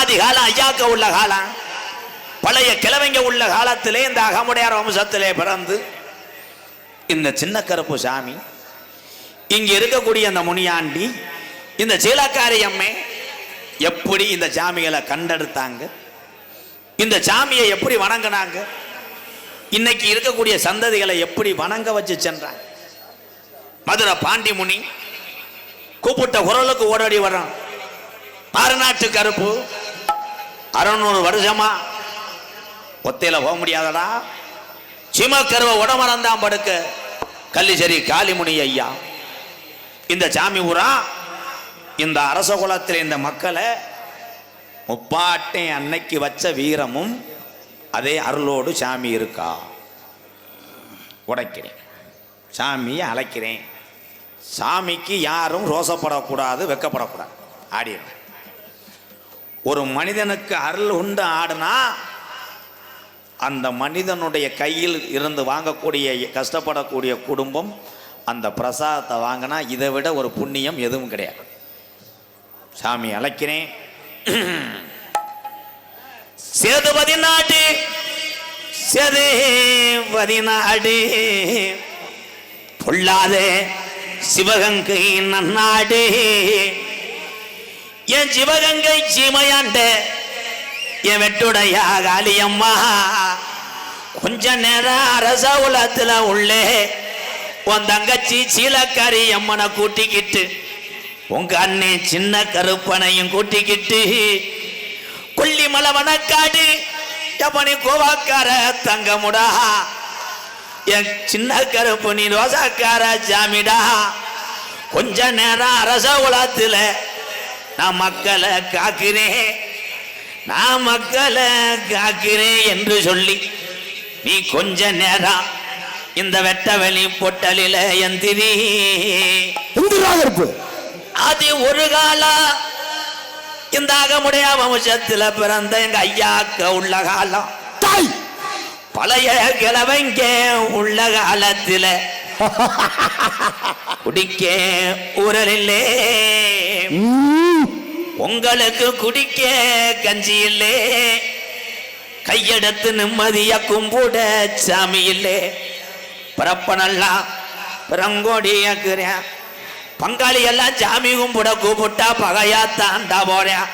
ஆதி காலம் ஐயாக்க உள்ள காலம். பழைய கிழவங்க உள்ள காலத்திலே இந்த அகமுடையார் வம்சத்திலே பிறந்து இந்த சின்ன கருப்பு சாமி இங்கே இருக்கக்கூடிய அந்த முனியாண்டி இந்த சீலக்காரி அம்மை எப்படி இந்த சாமிகளை கண்டெடுத்தாங்க? இந்த சாமியை எப்படி வணங்கினாங்க? இன்னைக்கு இருக்கக்கூடிய சந்ததிகளை எப்படி வணங்க வச்சு சென்றாங்க? மதுரை பாண்டி முனி கூப்பிட்ட குரலுக்கு ஓடோடி வர்றான். பாரநாட்டு கருப்பு அறுநூறு வருஷமா? ஒத்தையில போக முடியாதடா. சிமக்கருவை உடமறந்தான் படுக்க. கள்ளிச்சேரி காளிமுனி ஐயா. இந்த சாமி ஊரா? இந்த அரச குலத்தில் இந்த மக்களை முப்பாட்டை அன்னைக்கு வச்ச வீரமும் அதே அருளோடு சாமி இருக்கா? உடைக்கிறேன். சாமியை அழைக்கிறேன். சாமிக்கு யாரும் ரோசப்படக்கூடாது வெக்கப்படக்கூடாது. ஆடிடுறேன் ஒரு மனிதனுக்கு அருள் உண்டு ஆடுனா அந்த மனிதனுடைய கையில் இருந்து வாங்கக்கூடிய கஷ்டப்படக்கூடிய குடும்பம் அந்த பிரசாதத்தை வாங்கினா இதை விட ஒரு புண்ணியம் எதுவும் கிடையாது. சாமி அழைக்கிறேன். சேதுபதி நாடு சேதுபதி நாடு பொல்லாதே சிவகங்கை நன்னாடு என் சிவகங்கை சீமையாண்ட என் வெட்டுடையா காளியம்மா. கொஞ்ச நேரம் அரச உலகத்துல உள்ளே உன் தங்கச்சி சீலக்காரி அம்மனை கூட்டிக்கிட்டு உங்க அண்ணே சின்ன கருப்பனையும் கூட்டிக்கிட்டு கொல்லிமலை வனக்காடு எப்பனி கோவாக்கார தங்கமுடா. என் சின்ன கருப்பு நீ ரோசாக்கார ஜாமிடா. கொஞ்ச நேரம் அரச உலகத்துல நான் மக்களை காக்கிறேன் நான் மக்களை காக்கிறேன் என்று சொல்லி நீ கொஞ்ச நேரம் இந்த வெட்ட வெளி பொட்டலில எந்திரி. இந்திரா கருப்பு அது ஒரு காலம் இந்த அகமுடைய வம்சத்துல பிறந்த எங்க ஐயாக்க உள்ள காலம். தாய். பழைய கிழவங்க உள்ள காலத்துல. குடிக்க ஊரலில்லே. ம், உங்களுக்கு குடிக்க கஞ்சி இல்லே கையெடுத்து நிம்மதியா கும்பிட சாமி இல்லே பிறப்பனெல்லாம் பிறங்கோடியாக்குறேன் பங்காளி எல்லாம் சாமி கும்பிட கூப்பிட்டா பகையா தாண்டா போறேன்.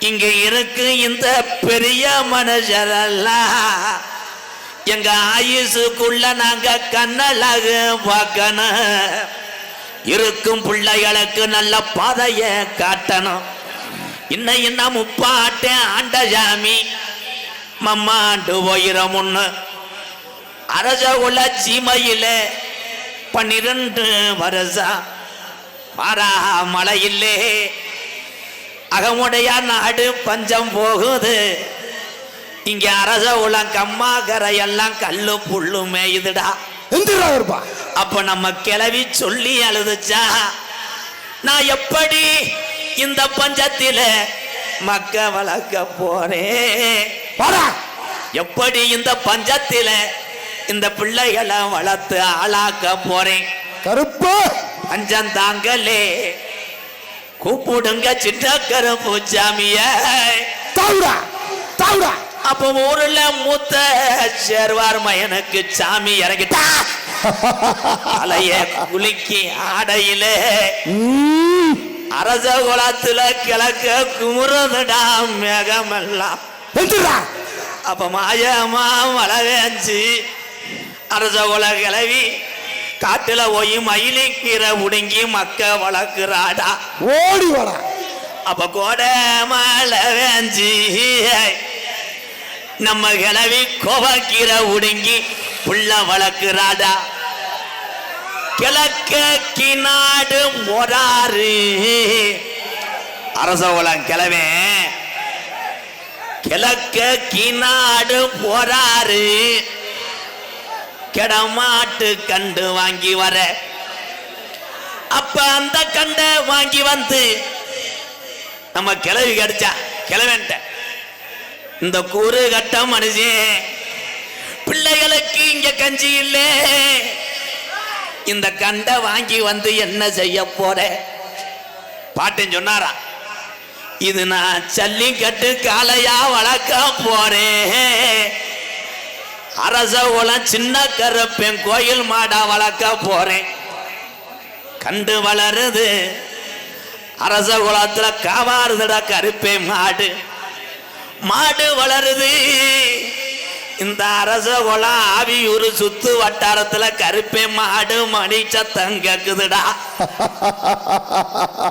இங்க இருக்கு இந்த பெரிய மனுஷரெல்லாம். எங்க ஆயுசுக்குள்ள நாங்க கண்ணழக பார்க்கணும். இருக்கும் பிள்ளைகளுக்கு நல்ல பாதைய காட்டணும். இன்ன இன்ன முப்பாட்டேன் ஆண்ட ஜாமி மம்மாண்டு போயிரம் ஒண்ணு. அரச உள்ள சீமையில பன்னிரண்டு வருஷா பாரா மழையில்லே அகமுடைய நாடு பஞ்சம் போகுது. இங்க அரச உலம் கம்மா கரையெல்லாம் கல்லு புல்லு மேயுதுடா. இந்திரா கருப்பா அப்ப நம்ம கிளவி சொல்லி அழுதுச்சா? நான் எப்படி இந்த பஞ்சத்தில மக்க வளர்க்க போறேன்? எப்படி இந்த பஞ்சத்தில இந்த பிள்ளைகளை வளர்த்து ஆளாக்க போறேன்? கருப்பு. பஞ்சம் தாங்கலே. கூப்பிடுங்க சின்ன கருப்பு சாமிய தாவுடா. தாவுடா. அப்ப ஊர்ல மூத்த சேர்வார் மயனுக்கு சாமி இறங்கிட்டா. தலைய குலுக்கி ஆடையிலே. அரச குலத்துல கிழக்க குமுறதுடா மேகமெல்லாம் அப்ப மாயமா மழை வேஞ்சு அரச குல கிளவி காட்டுல போய் மயிலிக்கீரை உடுங்கி மக்க வளர்க்குறாடா. ஓடி வாடா. அப்ப கோடை மழை வேஞ்சு நம்ம கிளவி கோவக்கீரை உடுங்கி புள்ள வளர்க்குறாடா? கிழக்க கிநாடு மொராறு அரசகுலம் கிளவே கிழக்க கிநாடு போறாரு கிடமாட்டு கண்டு வாங்கி வர. அப்ப அந்த கண்டை வாங்கி வந்து நம்ம கிளவி கிடைச்சா கிளவன்ட்ட இந்த கூறு கட்ட மனுஷன் பிள்ளைகளுக்கு இங்க கஞ்சி இல்லை. இந்த கண்டை வாங்கி வந்து என்ன செய்ய போற? பாட்டன் சொன்னாரா? இது நான் சல்லிக்கட்டு காலையா வளர்க்க போறேன் அரச உலம் சின்ன கருப்பேன் கோயில் மாடா வளர்க்க போறேன் கண்டு வளருது. அரச குலத்துல காவாறுதடா கருப்பே மாடு. மாடு வளருது. இந்த அரச குலம் ஆவியூர் சுத்து வட்டாரத்துல கருப்பே மாடு மணி சத்தம் கேக்குதுடா.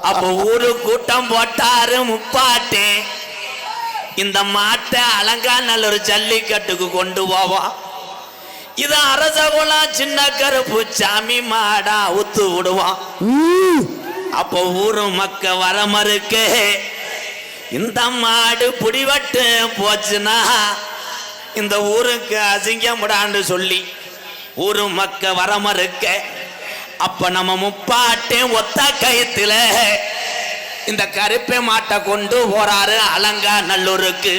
அப்ப ஊரு கூட்டம் போட்டாரு முப்பாட்டே. இந்த மாட்டை அலங்காநல்லூர் ஜல்லிக்கட்டுக்கு கொண்டு போவோம் இது அரச சின்ன கருப்பு சாமி மாடா ஊத்து விடுவோம் அப்போ ஊரு மக்க வர மறுக்க. இந்த மாடு புடிவட்டு போச்சுன்னா இந்த ஊருக்கு அசிங்கமுடான்னு சொல்லி ஊரு மக்க வர மறுக்க அப்ப நம்ம முப்பாட்டே ஒத்த கயத்துல இந்த கருப்பை மாட்டை கொண்டு போறாரு அலங்கா நல்லூருக்கு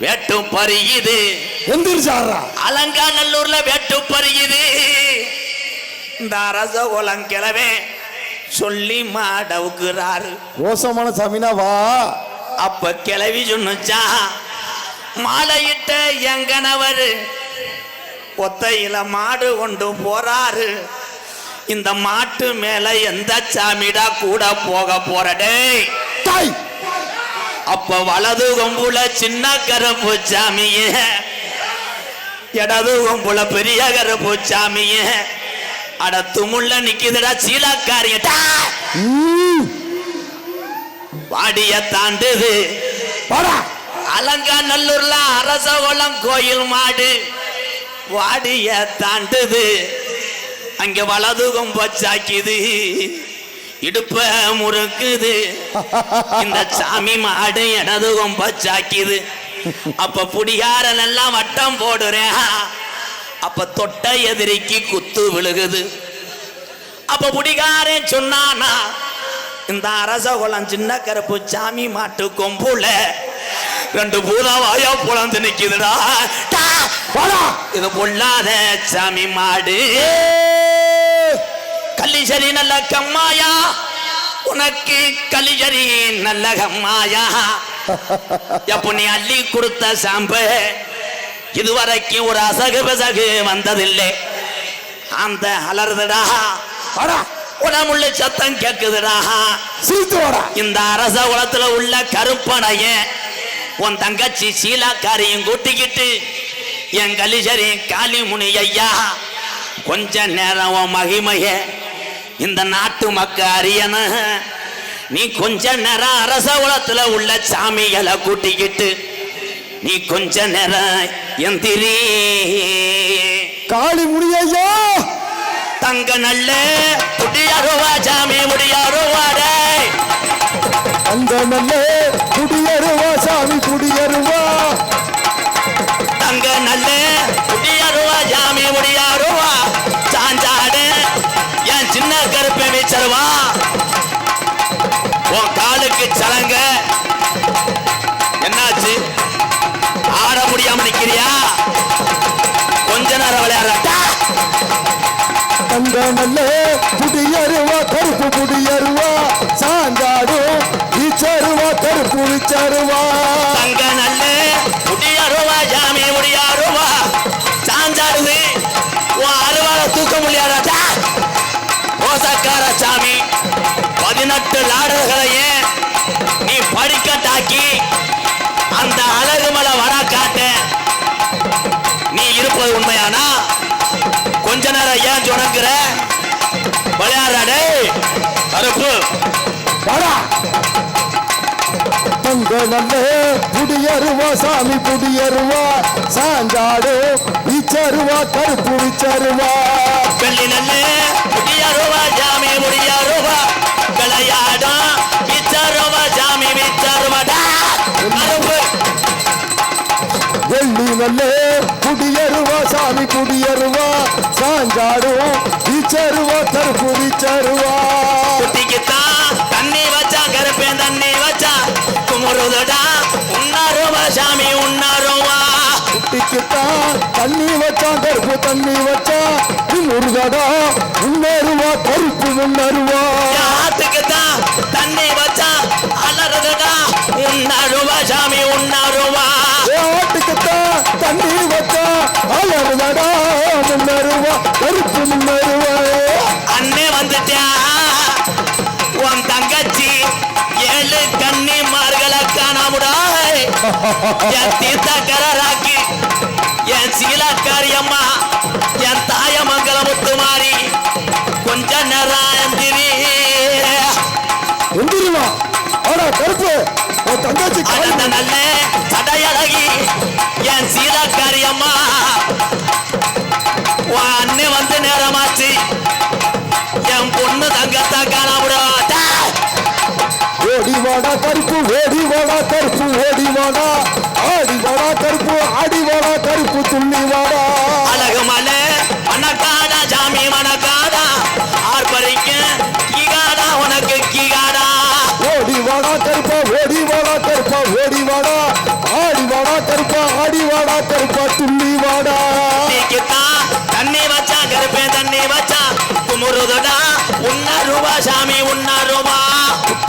வேட்டு பறியுது. எந்திரிச்சாடுறா அலங்கா நல்லூர்ல வேட்டு பறியுது. இந்த அரச கிழவே சொல்லி மாடவுக்குறாரு ரோசமான சாமினா வா. அப்ப கிளவி சொன்னுச்சா? மாலையிட்ட எங்கனவர்? ஒத்தையில மாடு கொண்டு போறாரு. இந்த மாட்டு மேல எந்த சாமிடா கூட போக போறடே அப்ப வலது கொம்புல சின்ன கருப்பு சாமிய. இடது கொம்புல பெரிய கருப்பு சாமிய. அட துமுள்ள நிக்குதுடா சீலாக்காரியட்டா வாடிய தாண்டுது. அலங்கா நல்லூர்ல அரசகுளம் கோயில் மாடு. வாடிய தாண்டுது. அங்க வலது கொம்ப சாக்கிது இடுப்ப முறுக்குது. இந்த சாமி மாடு இடது கொம்ப சாக்கிது அப்ப புடிகாரன் எல்லாம் வட்டம் போடுறேன். அப்ப தொட்ட எதிரிக்கு குத்து விழுகுது. அப்ப புடிகாரன் சொன்னானா இந்த அரசகுளம் சின்ன கருப்பு சாமி மாட்டு கொம்புல ரெண்டு பூதாவாயா புலந்து நிக்குதுடா. இது பொல்லாத சாமி மாடு. கள்ளிசரி நல்ல கம்மாயா? உனக்கு கலிஜரி நல்ல கம்மாயா? எப்ப நீ அள்ளி கொடுத்த சாம்ப? இதுவரைக்கும் ஒரு அசகு பசகு வந்ததில்லை. அந்த அலறுதுடா. உடம்புள்ள சத்தம் கேக்குதுடா. சிரித்து வாடா. இந்த அரச குலத்துல உள்ள கருப்பனைய உன் தங்கச்சி சீலாக்காரையும் கூட்டிக்கிட்டு என் கலிசரி காளிமுனி ஐயா கொஞ்ச நேரம் உன் மகிமைய இந்த நாட்டு மக்க அறியன நீ கொஞ்ச நேரம் அரச குலத்துல உள்ள சாமிகளை கூட்டிக்கிட்டு நீ கொஞ்ச நேரம் எந்திரி. காளி முடியா தங்க நல்ல முடியாருவா சாமி முடியாருவாடே அந்த நல்ல குடியருவா சாமி குடியருவா தங்க நல்ல முடியாருவா ஜாமி முடியாருவா சாஞ்சாடு என் சின்ன கருப்பை வீச்சருவா. உன் காலுக்கு சலங்க நல்ல குடியருவா கருப்பு குடியருவா சாஞ்சாடும் இச்சருவா கருப்பு இச்சருவா. தங்க நல்ல குடியருவா சாமி குடியருவா சாஞ்சாடும் விச்சருவா கருப்பு விச்சருவா. வெள்ளி நல்ல முடியாருவா ஜாமி முடியாருவா விளையாடும் விச்சாருவா ஜாமி விச்சாருவாடா வெள்ளி நல்ல குடியருவா சாமி குடியருவா சாஞ்சாடும் விச்சருவா கருப்பு விச்சருவா. தண்ணி வச்சா குமுறுதடா. உன்னாருவா சாமி உன்னாருவா குட்டி குட்டிக்குத்தான் தண்ணி வச்சான் கருப்பு தண்ணி வச்சான் முருகடா முன்னேறுவா கருப்பு முன்னேறுவா. ஆத்துக்கு தான் தண்ணி வச்சா அலறுதடா. உன்னருவா சாமி உன்னருவா ஆட்டுக்குத்தான் தண்ணி வச்சா அலறுதடா. முன்னேறுவா கருப்பு முன்னேறுவா. அண்ணே வந்துட்டா என் தீர்த்தக்கராக்கி என் சீலக்காரியம்மா என் தாயமங்கல முத்துமாரி கொஞ்ச நேரம் எந்திரி எந்திரிமா. ஆனா கருப்பு. உன் தங்கச்சி கால் அடந்த நல்ல சடையழகி என் சீலக்காரியம்மா. உன் அண்ணன் வந்து நேரமாச்சு. என் பொண்ணு தங்கத்தை காணாமுடா ஓடி வாடா கருப்பு. ஓடி வாடா கருப்பு. வாடா ஆடி வாடா கருப்பு ஆடி வாடா கருப்பு துள்ளி வாடா. அழகு மலை மணக்காடா ஜாமி மணக்காடா ஆர்ப்பரிக்க கீகாடா உனக்கு கீகாடா ஓடி வாடா கருப்பா ஓடி வாடா கருப்பா ஓடி வாடா ஆடி வாடா கருப்பா ஆடி வாடா கருப்பா துள்ளி வாடா. தண்ணி வச்சா கருப்பே தண்ணி வச்சா குமுறுதடா உன்னருவா சாமி உன்னருவா.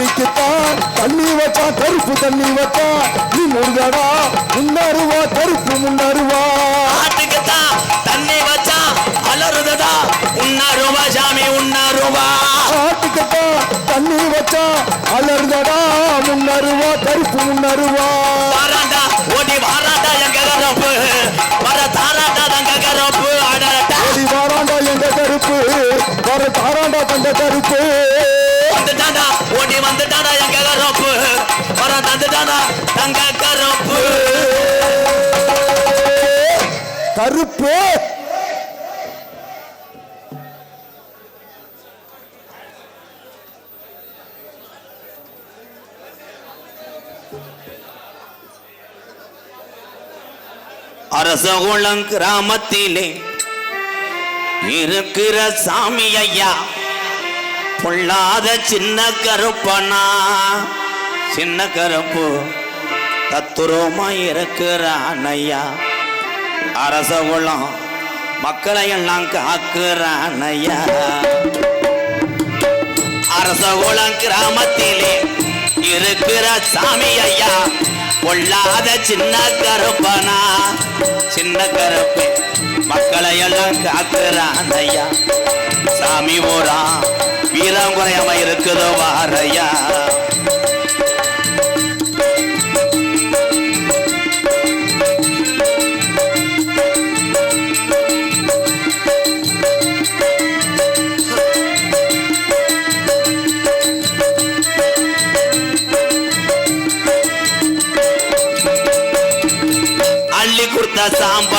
குட்டிக்குத்தான் தண்ணி வச்சா கருப்பு தண்ணி வச்சா நீ முருகடா முன்னருவா கருப்பு முன்னருவா. ஆட்டுக்குத்தான் தண்ணி வச்சா அலறுதடா. உன்னருவா சாமி உன்னருவா. ஆட்டுக்குத்தான் தண்ணி வச்சா அலர்தடா முன்னருவா கருப்பு முன்னருவா. வாராண்டா ஓடி வாராண்டா எங்க கரப்பு. வர தாராண்டா தங்க கரப்பு. அடரட்டா ஓடி வாராண்டா எங்க கருப்பு. வர தாராண்டா தந்த கருப்பு. கருப்பு. அரசகுளம் கிராமத்திலே இருக்கிற சாமி ஐயா பொல்லாத சின்ன கருப்பனா சின்ன கருப்பு தத்துரமா இருக்கிறான் ஐயா. அரசகுளம் மக்களை எல்லாம் காக்குறானையா அரச அரசகுளம் கிராமத்திலே இருக்கிற சாமி ஐயா பொல்லாத சின்ன கருப்பனா. சின்ன கருப்பு மக்களை எல்லாம் காக்குறான் ஐயா. சாமி ஓரா வீரம் குறையாம இருக்குதோ வாரையா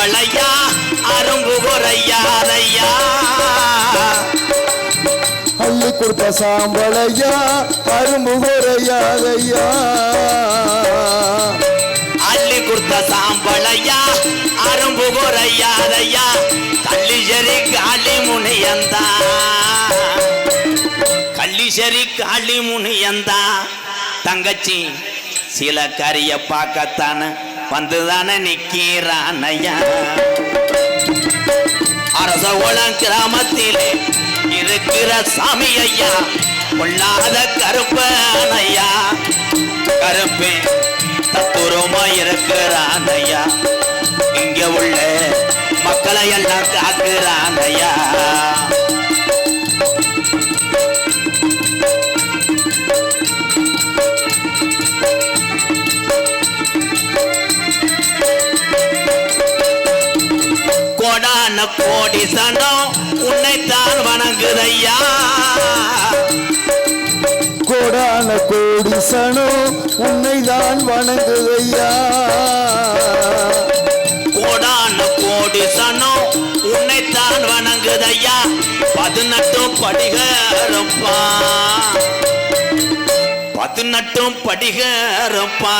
சாம்பளையா அரும்பு குறையா ஐயா அள்ளி கொடுத்த சாம்பளையா அரும்பு குறையாதையா அள்ளி கொடுத்த சாம்பளையா அரும்பு குறையாதையா கள்ளிசரி காளி முனியந்தா. கள்ளிசரி காளி முனியந்தா. தங்கச்சி சில கரிய பார்க்கத்தானே வந்துதானே நிக்கிறான் ஐயா அரச உளம் கிராமத்திலே இருக்கிற சாமி ஐயா கொள்ளாத கருப்பன் ஐயா கருப்பே தத்துரமா இருக்கிறான் ஐயா இங்க உள்ள மக்களை எல்லாம் காக்குறான் ஐயா கோடி சனம் உன்னைத்தான் வணங்குதையா. கோடான கோடி சனம் உன்னைதான் வணங்குதையா. கோடான கோடி சனம் உன்னைத்தான் வணங்குதையா. பதினெட்டும் படிகரப்பா. பதினெட்டும் படிகரப்பா.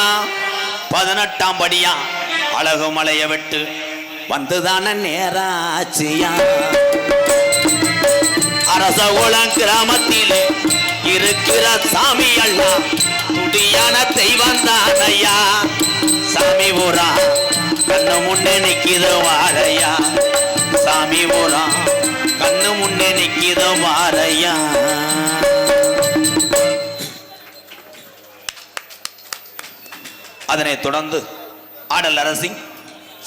பதினெட்டாம் படியா. அழகு மலைய விட்டு. வந்துதான நேராச்சியா? அரச அரசகுளம் கிராமத்திலே இருக்கிற சாமி எல்லாம் துடியான தெய்வம் தானையா? சாமி ஊரா கண்ணு முன்னே நிக்கிற வாழையா சாமி ஊரா கண்ணு முன்னே நிக்கிற வாழையா அதனைத் தொடர்ந்து ஆடல் அரசி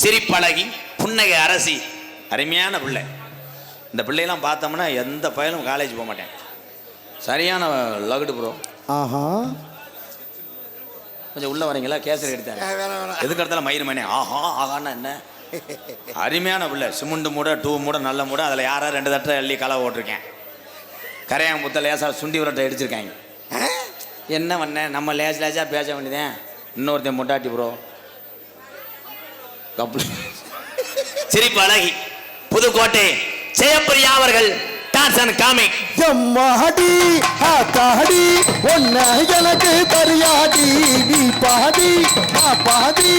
சிரிப்பழகி புன்னகை அரசி. அருமையான பிள்ளை. இந்த பிள்ளையெல்லாம் பார்த்தோம்னா எந்த பயலும் காலேஜ் போக மாட்டேன். சரியான லகுடு ப்ரோ ஆஹா. கொஞ்சம் உள்ள வரீங்களா? கேசரி எடுத்தாங்க எதுக்கு இடத்துல மயிர் மணி ஆஹா ஆகான்னா என்ன? அருமையான பிள்ளை. சிமெண்ட் மூட டூ மூட நல்ல மூட அதில் யாரா ரெண்டு தட்டை அள்ளி களை ஓட்டிருக்கேன் கரையான் முத்த லேசா சுண்டி உரட்டை அடிச்சிருக்காங்க என்ன பண்ண? நம்ம லேஸ் லேசாக பேச வேண்டியதேன் இன்னொருத்தன் முட்டாட்டி ப்ரோ கப்பல் சிரிப்பு அழகி. புதுக்கோட்டை ஜெயப்பிரியா அவர்கள் டான்ஸ் காமிக். எம்மாடி ஆத்தாடி ஒன்ன எனக்கு தெரியாடி நீ பாடி நான் பாடி.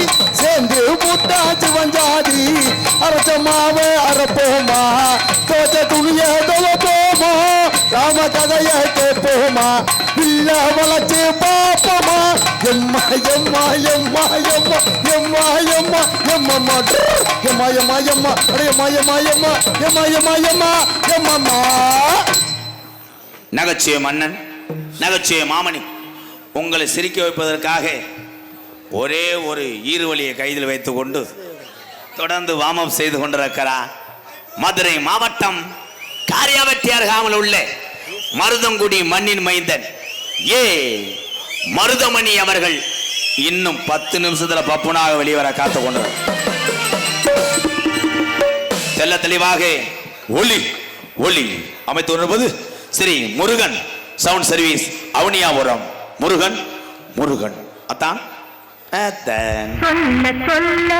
கதைய கேட்போமா இல்ல வளர்ச்சி பாப்போமா எம்மா எம்மா எம்மா எம்மா எம்மா எம்மா எம்மம்மா எம்மா எம்மா எம்மா அடே எம்மா எம்மா எம்மா எம்மா எம்மா எம்மா எம்மம்மா நகைச்சுவை மன்னன் நகைச்சுவை மாமணி உங்களை சிரிக்க வைப்பதற்காக ஒரே ஒரு ஈருவழியை கைதில் வைத்துக்கொண்டு தொடர்ந்து வாமம் செய்து கொண்டிருக்கிறார் மதுரை மாவட்டம் காரியாவட்டி அருகாமல் உள்ள மருதங்குடி மண்ணின் மைந்தன். ஏ மருதமணி அவர்கள் இன்னும் பத்து நிமிஷத்துல பப்புனாக வெளிவர காத்து கொண்டு தெல்ல தெளிவாக ஒளி ஒளி. அமைத்து கொண்டிருப்பது ஸ்ரீ முருகன் சவுண்ட் சர்வீஸ் அவனியாபுரம். முருகன் முருகன். அத்தான். சொல்ல சொல்ல.